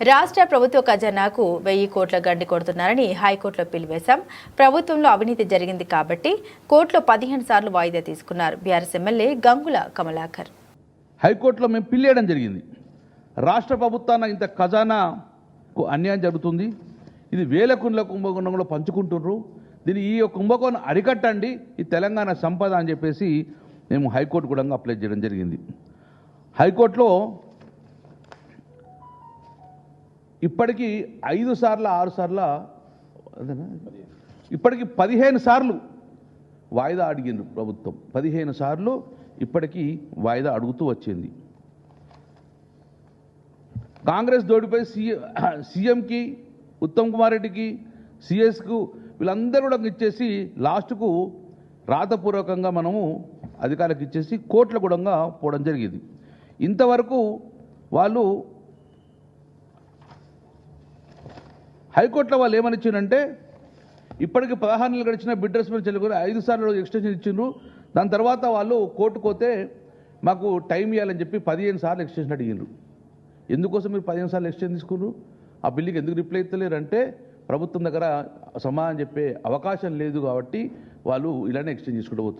రాష్ట్ర ప్రభుత్వ ఖజానాకు వెయ్యి కోట్ల గండి కొడుతున్నారని హైకోర్టులో పిలివేశాం. ప్రభుత్వంలో అవినీతి జరిగింది కాబట్టి కోర్టులో పదిహేను సార్లు వాయిదా తీసుకున్నారు. BRS MLA Gangula Kamalakar. హైకోర్టులో మేము పిల్లేయడం జరిగింది. రాష్ట్ర ప్రభుత్వాన ఇంత ఖజానాకు అన్యాయం జరుగుతుంది. ఇది వేల కుండ్ల కుంభకోణంలో పంచుకుంటున్నారు దీన్ని ఈ యొక్క కుంభకోణం అరికట్టండి. ఈ తెలంగాణ సంపద అని చెప్పేసి మేము హైకోర్టు కూడా అప్లై చేయడం జరిగింది. హైకోర్టులో ఇప్పటికీ ఐదు సార్ల ఆరు సార్ల ఇప్పటికి పదిహేను సార్లు వాయిదా అడిగింది ప్రభుత్వం. పదిహేను సార్లు ఇప్పటికీ వాయిదా అడుగుతూ వచ్చింది. కాంగ్రెస్ దోడిపై సీఎం సీఎంకి ఉత్తమ్ కుమార్ రెడ్డికి సిఎస్కు వీళ్ళందరూ కూడా ఇచ్చేసి లాస్ట్కు రాతపూర్వకంగా మనము అధికారులకు ఇచ్చేసి కోట్ల కూడా పోవడం జరిగింది. ఇంతవరకు వాళ్ళు హైకోర్టులో వాళ్ళు ఏమని ఇచ్చిందంటే ఇప్పటికి పదహారు నెలలు గడిచిన బిడ్ రెస్పాన్స్ చెల్లి ఐదు సార్లు ఎక్స్టెన్షన్ ఇచ్చిండ్రు. దాని తర్వాత వాళ్ళు కోర్టుకు పోతే మాకు టైం ఇవ్వాలని చెప్పి పదిహేను సార్లు ఎక్స్టెన్షన్ అడిగిండ్రు. ఎందుకోసం మీరు పదిహేను సార్లు ఎక్స్టెన్షన్ తీసుకున్నారు? ఆ బిల్లుకి ఎందుకు రిప్లై ఇస్తలేరంటే ప్రభుత్వం దగ్గర సమాధానం చెప్పే అవకాశం లేదు కాబట్టి వాళ్ళు ఇలానే ఎక్స్టెండ్ చేసుకుంటూ పోతున్నారు.